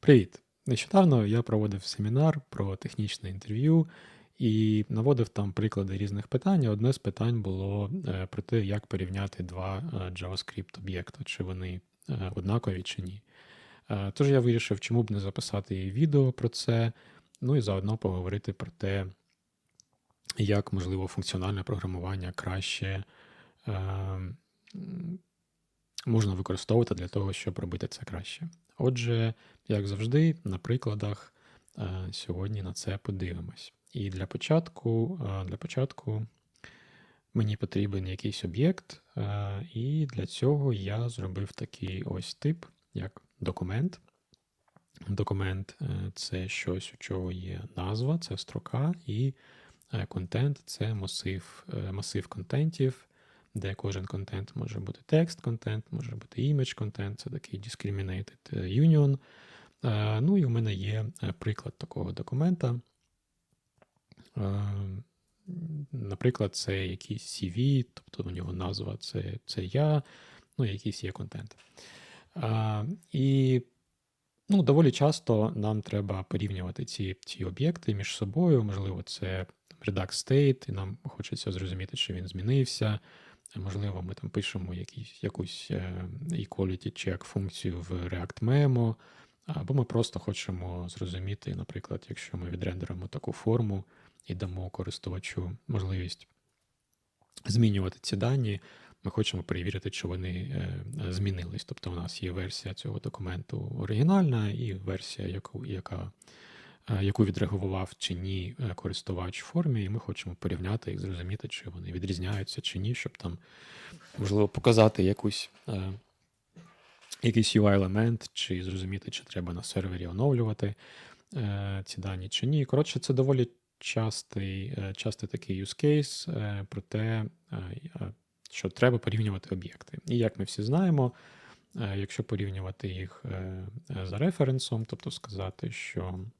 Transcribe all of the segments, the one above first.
Привіт! Нещодавно я проводив семінар про технічне інтерв'ю і наводив там приклади різних питань. Одне з питань було е, про те, як порівняти два е, JavaScript об'єкта, чи вони е, однакові чи ні. Тож я вирішив, чому б не записати відео про це, ну і заодно поговорити про те, як можливо функціональне програмування краще е, можна використовувати для того, щоб робити це краще. Отже, як завжди, на прикладах е, сьогодні на це подивимось. І для початку, е, для початку мені потрібен якийсь об'єкт, е, і для цього я зробив такий ось тип, як документ. Документ це щось, у чого є назва, це строка, і контент це масив, масив контентів, де кожен контент може бути текст контент, може бути імідж контент, це такий discriminated е, union. Е, Ну і у мене є е, приклад такого документа. Наприклад, це якийсь CV, тобто у нього назва це, це я, ну, якийсь є контент. І ну, доволі часто нам треба порівнювати ці, ці об'єкти між собою. Можливо, це Redux State, і нам хочеться зрозуміти, чи він змінився. Можливо, ми там пишемо якісь, якусь е, equality check функцію в React Memo, або ми просто хочемо зрозуміти, наприклад, якщо ми відрендеримо таку форму і дамо користувачу можливість змінювати ці дані, ми хочемо перевірити, чи вони е, змінились. Тобто у нас є версія цього документу оригінальна і версія, яку, яка, е, яку відреагував чи ні е, користувач в формі, і ми хочемо порівняти їх, зрозуміти, чи вони відрізняються чи ні, щоб там, можливо, показати якусь. е, Якийсь UI-елемент, чи зрозуміти, чи треба на сервері оновлювати е, ці дані, чи ні. Коротше, це доволі частий, е, частий такий use case е, про те, е, е, що треба порівнювати об'єкти. І як ми всі знаємо, е, якщо порівнювати їх е, е, за референсом, тобто сказати, що е,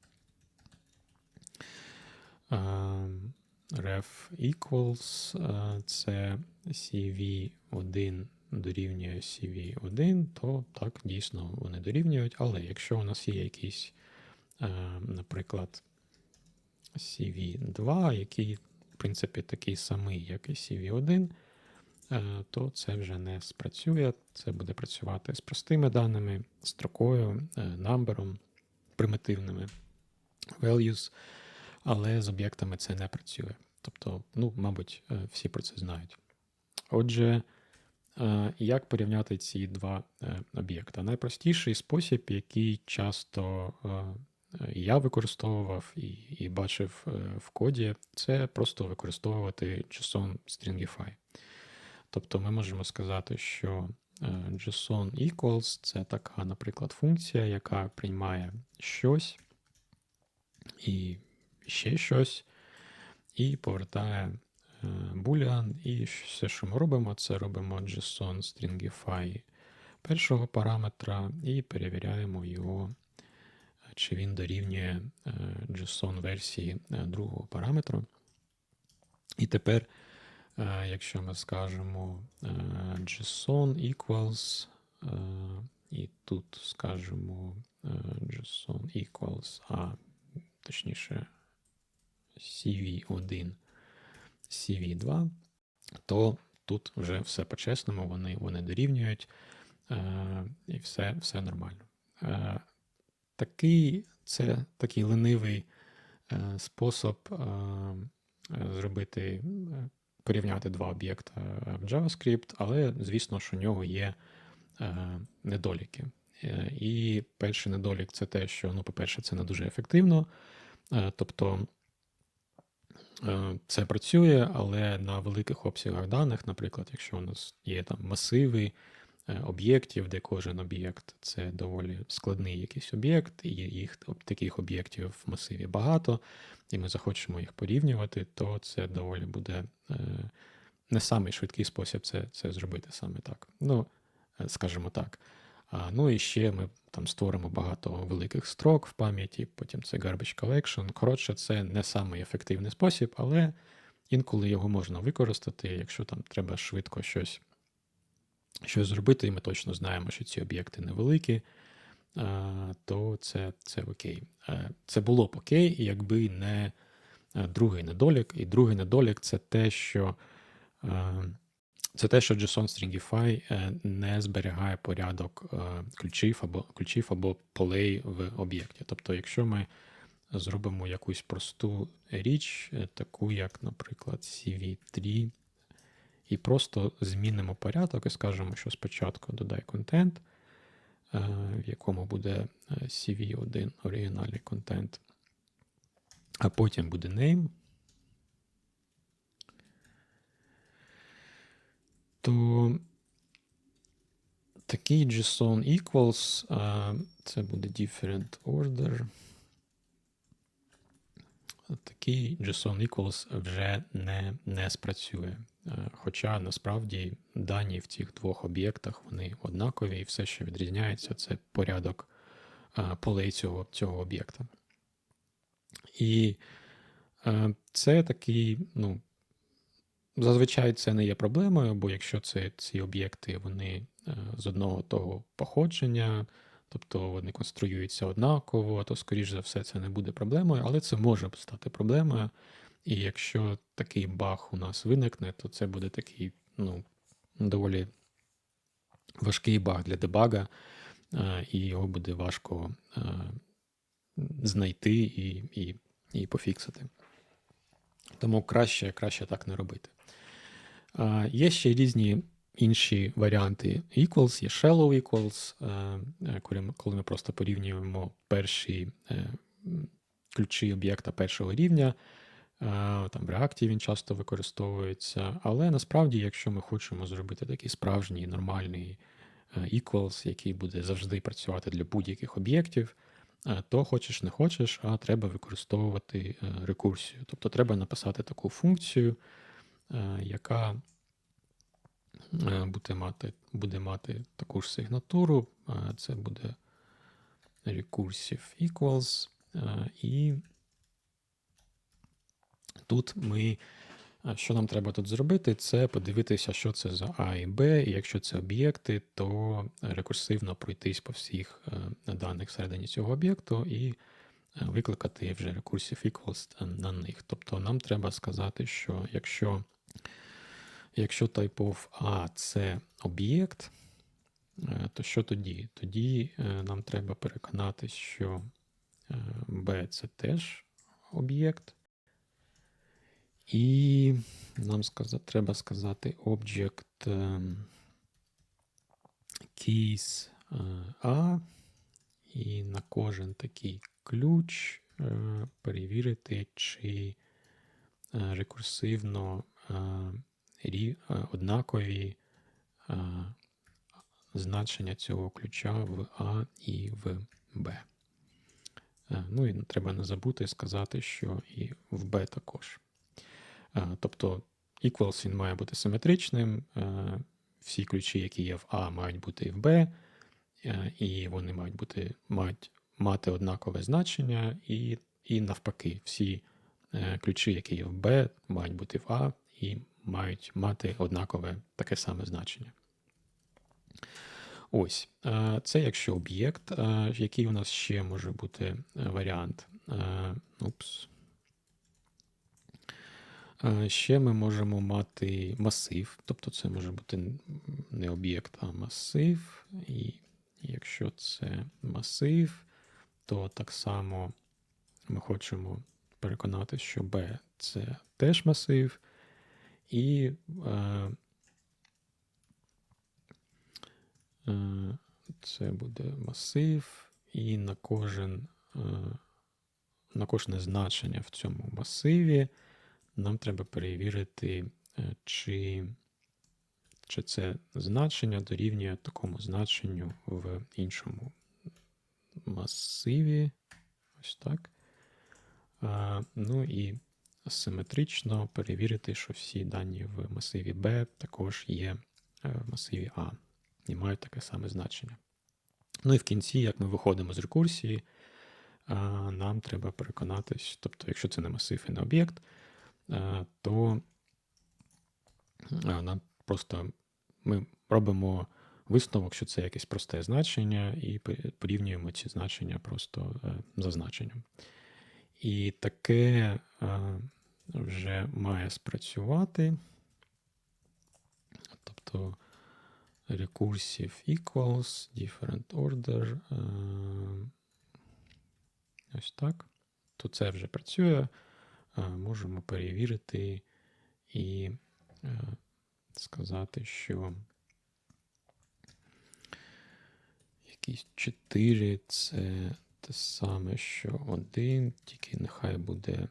ref equals це CV1 дорівнює CV1, то так, дійсно вони дорівнюють. Але якщо у нас є якийсь, наприклад, CV2, який, в принципі, такий самий, як і CV1, е, то це вже не спрацює. Це буде працювати з простими даними, строкою, numberом, примітивними values, але з об'єктами це не працює. Тобто, ну, мабуть, е, всі про це знають. Отже, е, як порівняти ці два е, об'єкта? Найпростіший спосіб, який часто я використовував і, і бачив в коді, це просто використовувати JSON Stringify. Тобто ми можемо сказати, що JSON equals це така, наприклад, функція, яка приймає щось і ще щось, і повертає е, boolean, і все, що ми робимо, це робимо JSON stringify першого параметра і перевіряємо його, чи він дорівнює е, JSON версії е, другого параметру. І тепер, якщо ми скажемо JSON equals, і тут скажемо JSON equals, а точніше CV1, CV2, то тут вже все по-чесному, вони, вони дорівнюють е, і все, все нормально. Е, такий, це такий ленивий е, спосіб е, зробити, е, порівняти два об'єкта в JavaScript, але звісно, що у нього є е, недоліки. Е, І перший недолік це те, що, ну, по-перше, це не дуже ефективно. Е, Тобто це працює, але на великих обсягах даних, наприклад, якщо у нас є там масиви е, об'єктів, де кожен об'єкт це доволі складний якийсь об'єкт, і їх таких об'єктів в масиві багато, і ми захочемо їх порівнювати, то це доволі буде е, не самий швидкий спосіб це, це зробити саме так. Ну, е, скажімо так. Ну і ще ми там створимо багато великих строк в пам'яті, потім це garbage collection. Коротше, це не самий ефективний спосіб, але інколи його можна використати, якщо там треба швидко щось, щось зробити, і ми точно знаємо, що ці об'єкти невеликі, то це, це окей. Е, Це було б окей, якби не е, другий недолік. І другий недолік це те, що е, це те, що JSON Stringify е, не зберігає порядок е, ключів або ключів або полей в об'єкті. Тобто, якщо ми зробимо якусь просту річ, е, таку як, наприклад, CV3, і просто змінимо порядок і скажемо, що спочатку додай контент, в якому буде е, CV1 оригінальний контент, а потім буде name, то такий JSON equals, це буде different order. Такий JSON equals вже не, не спрацює. Хоча насправді дані в цих двох об'єктах вони однакові, і все, що відрізняється, це порядок полей цього, цього об'єкта. І це такий, ну, зазвичай це не є проблемою, бо якщо це ці об'єкти вони е, з одного того походження, тобто вони конструюються однаково, то, скоріш за все, це не буде проблемою, але це може стати проблемою. І якщо такий баг у нас виникне, то це буде такий ну, доволі важкий баг для дебага, е, і його буде важко е, знайти і, і, і пофіксити. Тому краще, краще так не робити. Є ще різні інші варіанти equals, є shallow equals, е, е, коли ми, просто порівнюємо перші е, ключі об'єкта першого рівня. Там в React він часто використовується, але насправді, якщо ми хочемо зробити такий справжній нормальний equals, який буде завжди працювати для будь-яких об'єктів, то хочеш не хочеш, а треба використовувати рекурсію. Тобто треба написати таку функцію, яка е, буде мати, буде мати таку ж сигнатуру. е, Це буде recursive equals. е, І тут ми, е, що нам треба тут зробити, це подивитися, що це за А і Б. І якщо це об'єкти, то рекурсивно пройтись по всіх е, даних всередині цього об'єкту і е, викликати вже recursive equals на них. Тобто нам треба сказати, що якщо, якщо type A це об'єкт, е, то що тоді? Тоді е, нам треба переконатись, що е, B це теж об'єкт. І нам сказати, треба сказати object keys A, і на кожен такий ключ перевірити, чи рекурсивно однакові е, значення цього ключа в А і в Б. Е, Ну і треба не забути сказати, що і в Б також. Е, Тобто equals він має бути симетричним. е, Всі ключі, які є в А, мають бути і в Б, е, і вони мають бути мають мати однакове значення, і, і навпаки, всі е, ключі, які є в Б, мають бути в А і мають мати однакове таке саме значення. Ось, е, це якщо об'єкт, Е, який у нас ще може бути е, варіант. Упс. Ще ми можемо мати масив, тобто це може бути не об'єкт, а масив. І якщо це масив, то так само ми хочемо переконати, що B це теж масив. І е, е, це буде масив, і на кожен, е, на кожне значення в цьому масиві нам треба перевірити, е, чи, чи це значення дорівнює такому значенню в іншому масиві. Ось так. А, ну і симетрично перевірити, що всі дані в масиві B також є е, в масиві A і мають таке саме значення. Ну і в кінці, як ми виходимо з рекурсії, нам треба переконатись, тобто, якщо це не масив і не об'єкт, то нам просто ми робимо висновок, що це якесь просте значення, і порівнюємо ці значення просто е, за значенням. І таке е, вже має спрацювати. Тобто recursive equals, different order. е, Ось так. То це вже працює. Е, Можемо перевірити і сказати, що якісь 4 це те саме, що 1, тільки нехай буде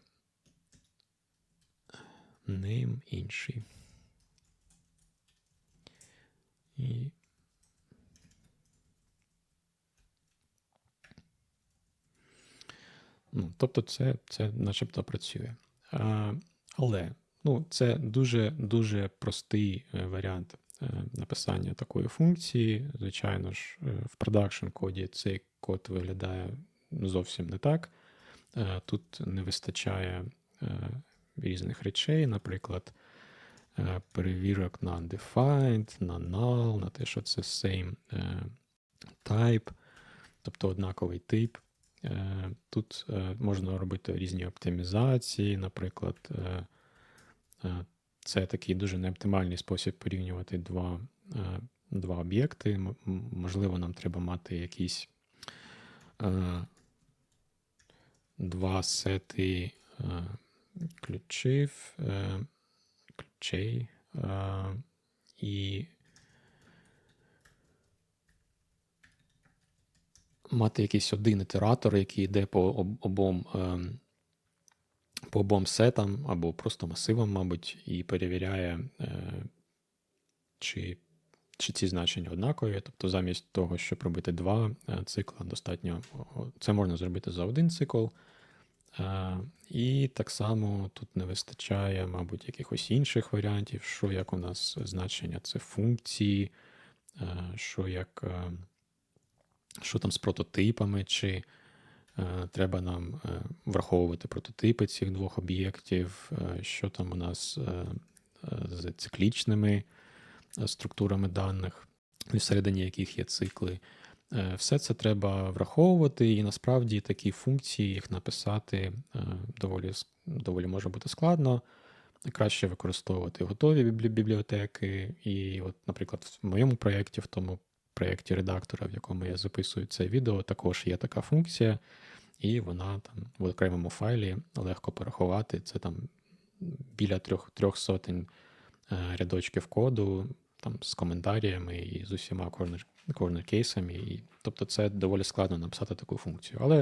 name інший. І Ну, тобто, це, це начебто працює. А, але ну, це дуже дуже простий е, варіант написання такої функції. Звичайно ж, е, в продакшн коді цей код виглядає зовсім не так. Е, Тут не вистачає е, різних речей, наприклад, е, перевірок на undefined, на null, на те, що це same е, type, тобто однаковий тип. Е, Тут е, можна робити різні оптимізації, наприклад, е, е, це такий дуже неоптимальний спосіб порівнювати два, е, два об'єкти. Можливо, нам треба мати якісь е, два сети е, ключів, ключей, і мати якийсь один ітератор, який йде по обом, ем, по обом сетам або просто масивам, мабуть, і перевіряє, е, чи, чи ці значення однакові. Тобто, замість того, щоб робити два е, цикла, достатньо це можна зробити за один цикл. Е, І так само тут не вистачає, мабуть, якихось інших варіантів, що як у нас значення це функції, що як. що там з прототипами, чи треба нам е, враховувати прототипи цих двох об'єктів, е, що там у нас е, е, з циклічними е, структурами даних, всередині яких є цикли. Е, Все це треба враховувати, і насправді такі функції їх написати е, доволі, доволі може бути складно. Краще використовувати готові бібліотеки. І, от, наприклад, в моєму проєкті, в тому проєкті редактора, в якому я записую це відео, також є така функція, і вона там в окремому файлі легко порахувати. Це там біля трьох, трьох сотень е, рядочків коду, там з коментарями і з усіма корнер, кейсами. Тобто це доволі складно написати таку функцію. Але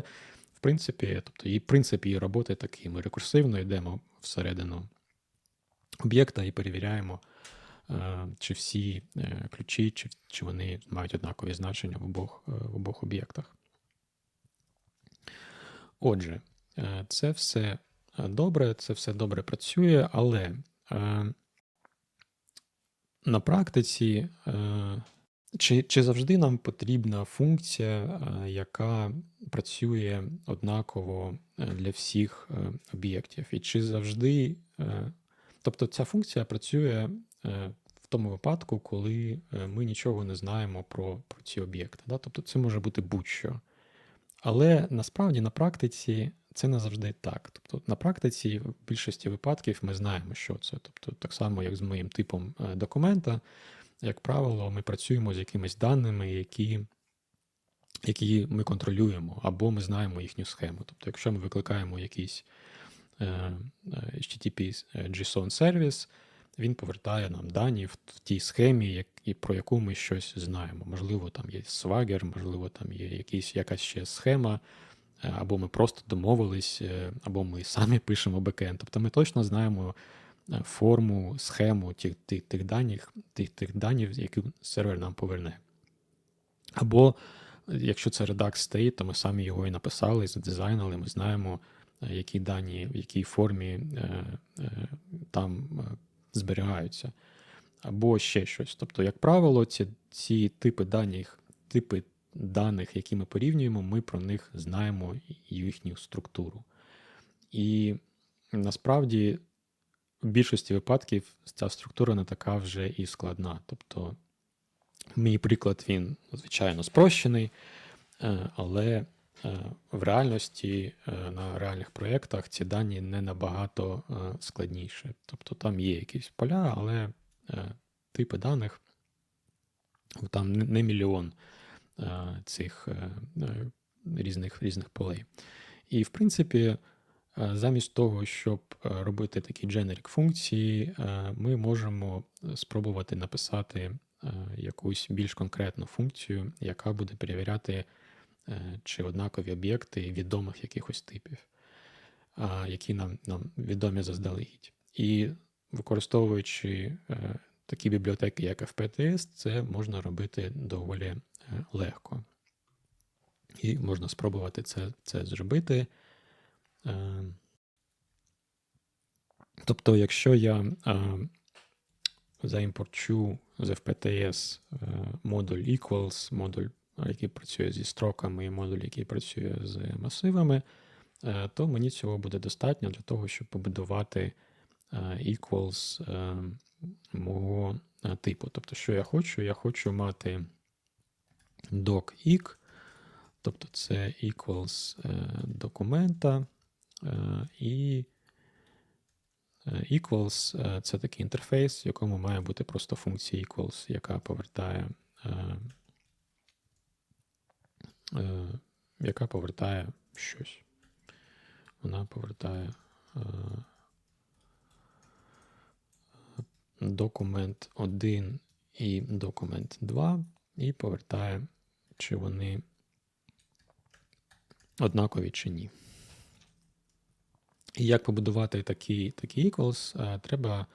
в принципі, тобто, і принцип її роботи такий. Ми рекурсивно йдемо всередину об'єкта і перевіряємо, чи всі е, ключі, чи, чи вони мають однакові значення в обох, е, в обох об'єктах. Отже, е, це все е, добре, це все добре працює, але е, на практиці е, чи, чи завжди нам потрібна функція, е, яка працює однаково е, для всіх е, об'єктів? І чи завжди, е, тобто ця функція працює е, в тому випадку, коли е, ми нічого не знаємо про, про ці об'єкти. Да? Тобто це може бути будь-що. Але насправді на практиці це не завжди так. Тобто на практиці в більшості випадків ми знаємо, що це. Тобто, так само, як з моїм типом е, документа, як правило, ми працюємо з якимись даними, які, які ми контролюємо, або ми знаємо їхню схему. Тобто, якщо ми викликаємо якийсь е, е, HTTP JSON сервіс, він повертає нам дані в тій схемі, як, про яку ми щось знаємо. Можливо, там є Swagger, можливо, там є якийсь, якась ще схема, е, або ми просто домовились, е, або ми самі пишемо бекенд. Тобто ми точно знаємо е, форму, схему тих, тих, тих даних, тих, тих даних, які сервер нам поверне. Або якщо це Redux State, то ми самі його і написали, і задизайнили, ми знаємо, які дані, в якій формі там зберігаються. Або ще щось. Тобто, як правило, ці, ці типи даних, типи даних, які ми порівнюємо, ми про них знаємо їхню структуру. І насправді в більшості випадків ця структура не така вже і складна. Тобто Мій приклад він, звичайно, спрощений, е, але в реальності е, на реальних проєктах ці дані не набагато складніші. Тобто там є якісь поля, але типи даних там не мільйон цих різних різних полей. І, в принципі, замість того, щоб робити такі generic функції, ми можемо спробувати написати якусь більш конкретну функцію, яка буде перевіряти, чи однакові об'єкти відомих якихось типів, які нам, нам відомі заздалегідь. І використовуючи е, такі бібліотеки, як FPTS, це можна робити доволі е, легко. І можна спробувати це це зробити. Е, тобто, якщо я заімпорчу з FPTS модуль equals, модуль, який працює зі строками, і модуль, який працює з масивами, то мені цього буде достатньо для того, щоб побудувати equals мого типу. Тобто, що я хочу? Я хочу мати doc тобто це equals документа і equals це такий інтерфейс, в якому має бути просто функція equals, яка повертає яка повертає щось. Вона повертає документ 1 і документ 2 і повертає, чи вони однакові чи ні. І як побудувати такі такі equals, треба,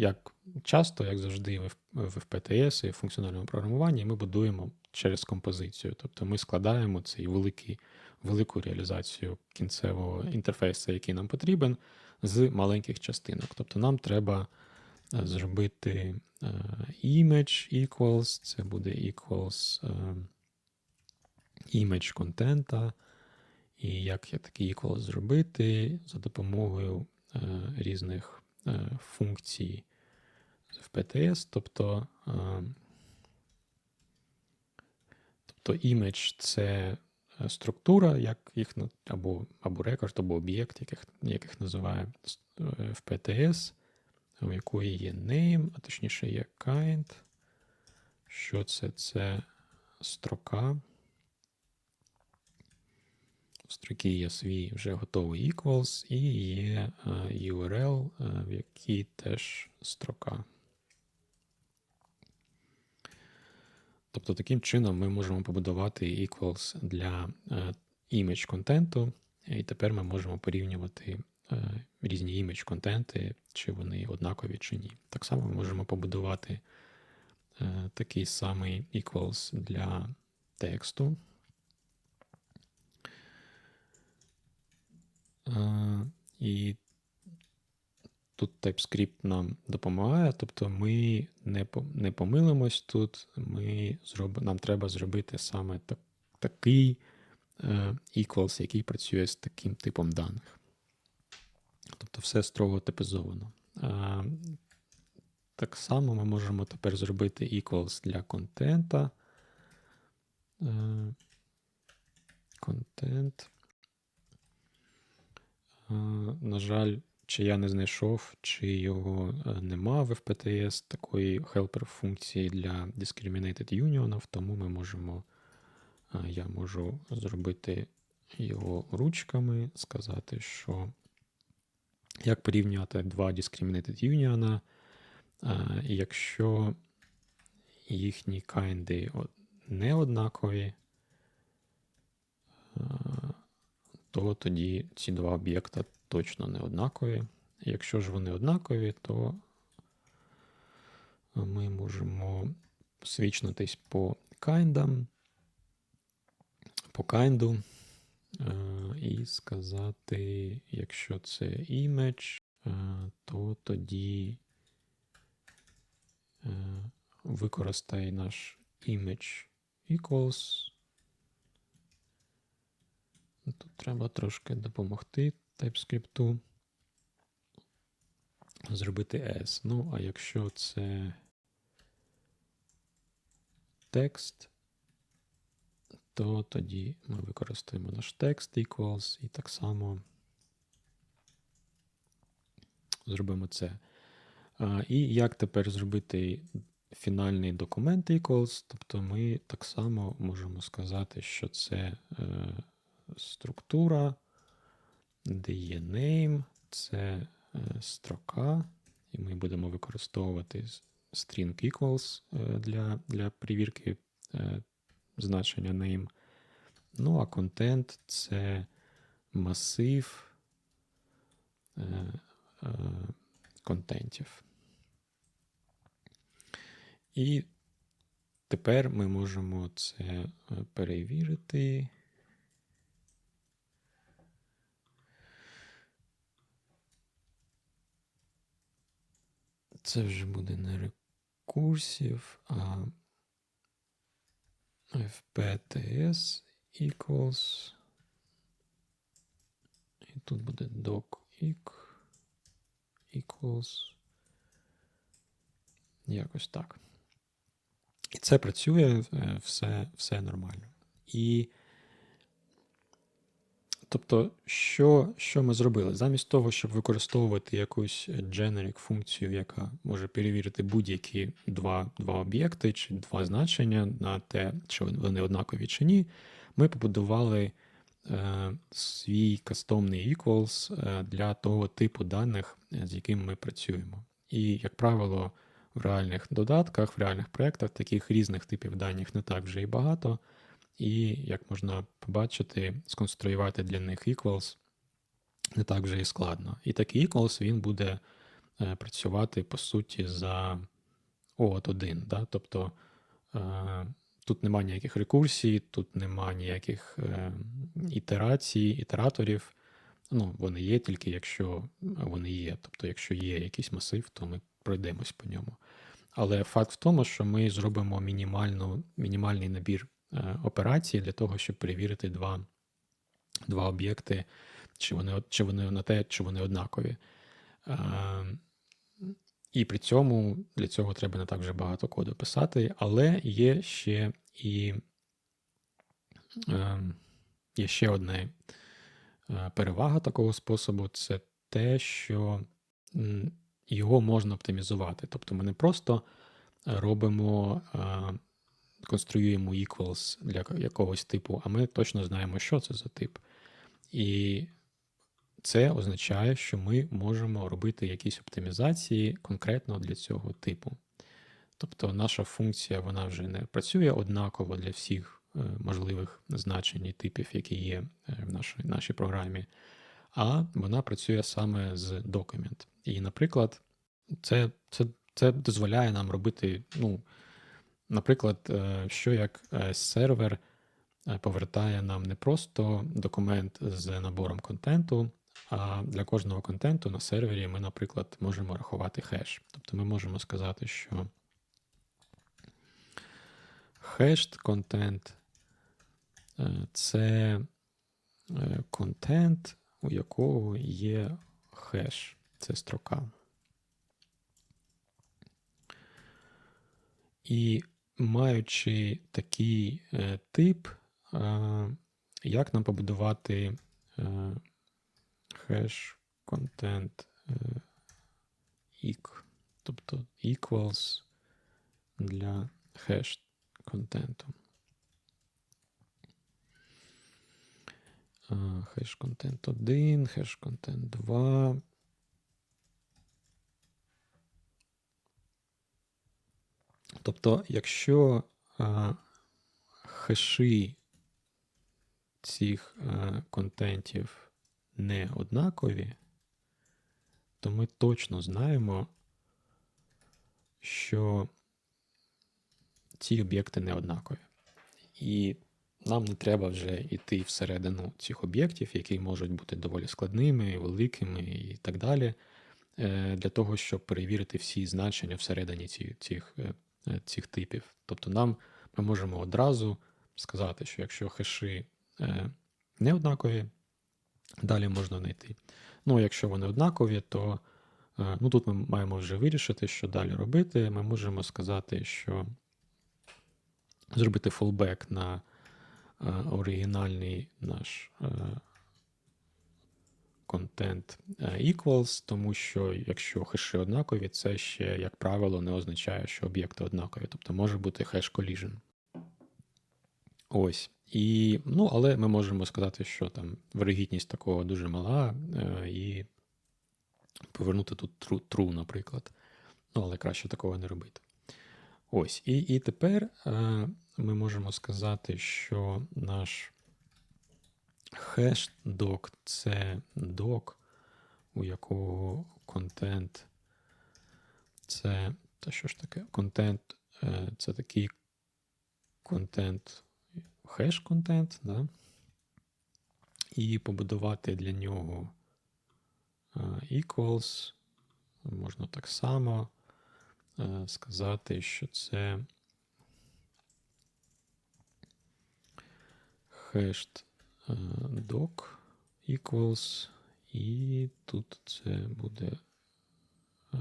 як часто, як завжди, в FPTS і в функціональному програмуванні ми будуємо через композицію. Тобто ми складаємо цей великий, велику реалізацію кінцевого інтерфейсу, який нам потрібен, з маленьких частинок. Тобто нам треба е, зробити е, image equals, це буде equals е, image контента. І як я такий equals зробити за допомогою різних функцій в PTS, тобто тобто image це Е, структура, як їх або або рекорд, або об'єкт, яких яких називає е, в PTS, у якої є name, а точніше є kind. Що це? Це строка. В строкі є свій вже готовий equals, і є е, URL, в якій теж строка. Тобто, таким чином ми можемо побудувати equals для е, image контенту, і тепер ми можемо порівнювати е, різні image контенти, чи вони однакові, чи ні. Так само ми можемо побудувати е, такий самий equals для тексту. І Тут TypeScript нам допомагає, тобто ми не не помилимось тут, ми зроб, нам треба зробити саме так, такий е, equals, який працює з таким типом даних. Тобто все строго типізовано. Е, так само ми можемо тепер зробити equals для контента. Е, контент. Е, на жаль, чи я не знайшов, чи його е, нема в FPTS такої helper функції для discriminated union, тому ми можемо, е, я можу зробити його ручками, сказати, що як порівнювати два discriminated union, е, якщо їхні кайнди не однакові, то тоді ці два об'єкта точно не однакові. Якщо ж вони однакові, то ми можемо свічнутись по кайндам, по кайнду е, і сказати, якщо це image, е, то тоді е, використай наш image equals. Тут треба трошки допомогти TypeScript зробити S. Ну, а якщо це text, то тоді ми використаємо наш text equals і так само зробимо це. І як тепер зробити фінальний документ equals? Тобто ми так само можемо сказати, що це е, структура, де є name, це е, строка, і ми будемо використовувати string equals е, для, для перевірки е, значення name. Ну, а контент це масив контентів. І тепер ми можемо це перевірити. Це вже буде не рекурсів, а fpts equals. І тут буде doc equals. Якось так. І це працює е, все все нормально. І тобто, що що ми зробили? Замість того, щоб використовувати якусь generic функцію, яка може перевірити будь-які два два об'єкти чи два значення на те, чи вони однакові чи ні, ми побудували е, свій кастомний equals е, для того типу даних, з яким ми працюємо. І, як правило, в реальних додатках, в реальних проєктах таких різних типів даних не так вже і багато. І, як можна побачити, сконструювати для них equals не так вже і складно. І такий equals він буде е, працювати, по суті, за от 1 Да? Тобто е, тут немає ніяких рекурсій, тут немає ніяких е, ітерацій, ітераторів. Ну, Вони є тільки якщо вони є. Тобто, якщо є якийсь масив, то ми пройдемось по ньому. Але факт в тому, що ми зробимо мінімальну, мінімальний набір е, операцій для того, щоб перевірити два два об'єкти, чи вони чи вони на те, чи вони однакові. Е, і при цьому для цього треба не так вже багато коду писати, але є ще і е, є ще одна перевага такого способу це те, що його можна оптимізувати. Тобто ми не просто робимо, конструюємо equals для якогось типу, а ми точно знаємо, що це за тип. І це означає, що ми можемо робити якісь оптимізації конкретно для цього типу. Тобто наша функція вона вже не працює однаково для всіх е, можливих значень і типів, які є в нашій, нашій програмі, а вона працює саме з документ. І, наприклад, це це, це дозволяє нам робити, ну, наприклад, е, що як е, сервер е, повертає нам не просто документ з набором контенту, а для кожного контенту на сервері ми, наприклад, можемо рахувати хеш. Тобто ми можемо сказати, що хешт контент це контент, у якого є хеш, це строка. І маючи такий е, тип, е, як нам побудувати е, хеш контент eq, тобто equals для хеш контенту. Хеш контент 1, хеш контент 2. Тобто, якщо а, хеші цих а, контентів не однакові, то ми точно знаємо, що ці об'єкти не однакові. І нам не треба вже йти всередину цих об'єктів, які можуть бути доволі складними, великими і так далі, е, для того, щоб перевірити всі значення всередині цих е, Е, цих типів. Тобто нам ми можемо одразу сказати, що якщо хеші е, не однакові, далі можна знайти. Ну, якщо вони однакові, то е, ну, тут ми маємо вже вирішити, що далі робити. Ми можемо сказати, що зробити fallback на е, оригінальний наш е, content е, equals, тому що якщо хеші однакові, це ще, як правило, не означає, що об'єкти однакові. Тобто може бути хеш collision. Ось. І, ну, але ми можемо сказати, що там вирогідність такого дуже мала, е, і повернути тут true, true, наприклад. Ну, але краще такого не робити. Ось. І, і тепер е, ми можемо сказати, що наш хеш док це док, у якого контент це. Та що ж таке? Контент е, це такий контент, хеш контент, да? і побудувати для нього е, equals. Можна так само е, сказати, що це е, doc equals, і тут це буде е,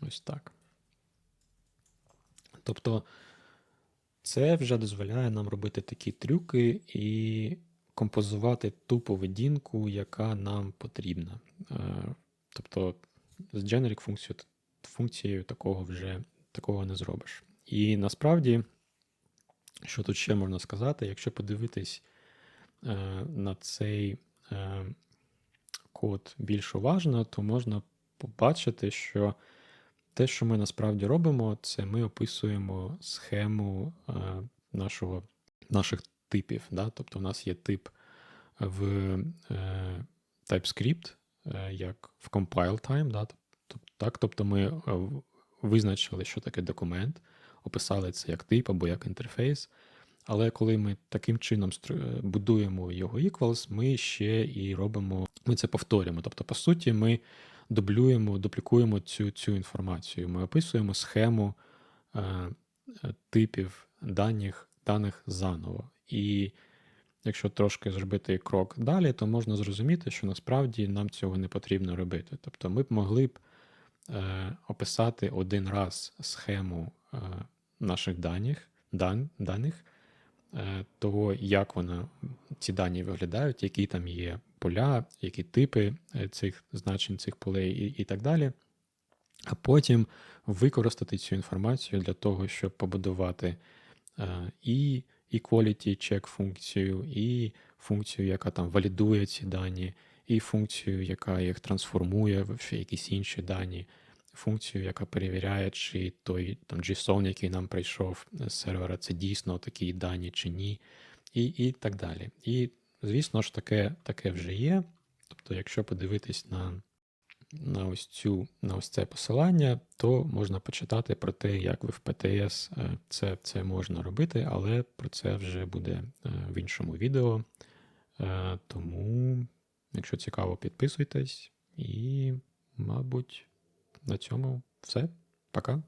ось так. Тобто це вже дозволяє нам робити такі трюки і композувати ту поведінку, яка нам потрібна. Е, Тобто з generic функцією, функцією такого вже такого не зробиш. І насправді, що тут ще можна сказати, якщо подивитись е, на цей е, код більш уважно, то можна побачити, що те, що ми насправді робимо, це ми описуємо схему е, нашого, наших типів. Да? Тобто, у нас є тип в е, TypeScript, е, як в compile time. Да? Тобто, так? тобто ми е, визначили, що таке документ, описали це як тип або як інтерфейс. Але коли ми таким чином е, будуємо його equals, ми ще і робимо, ми це повторюємо. Тобто, по суті, ми дублюємо, дуплікуємо цю, цю інформацію. Ми описуємо схему е, е, типів даних, даних заново. І якщо трошки зробити крок далі, то можна зрозуміти, що насправді нам цього не потрібно робити. Тобто ми б могли б е, описати один раз схему е, наших даних, дан, даних е, того, як вона, ці дані виглядають, які там є поля, які типи е, цих значень цих полей і, і так далі. А потім використати цю інформацію для того, щоб побудувати е, і equality check функцію, і функцію, яка там валідує ці дані, і функцію, яка їх трансформує в якісь інші дані, функцію, яка перевіряє, чи той там JSON, який нам прийшов з сервера, це дійсно такі дані чи ні, і, і так далі. І, звісно ж, таке, таке вже є. Тобто, якщо подивитись на на ось цю на ось це посилання, то можна почитати про те, як ви в PTS е, це, це можна робити, але про це вже буде е, в іншому відео. Е, Тому, якщо цікаво, підписуйтесь і, мабуть, на цьому все. Пока.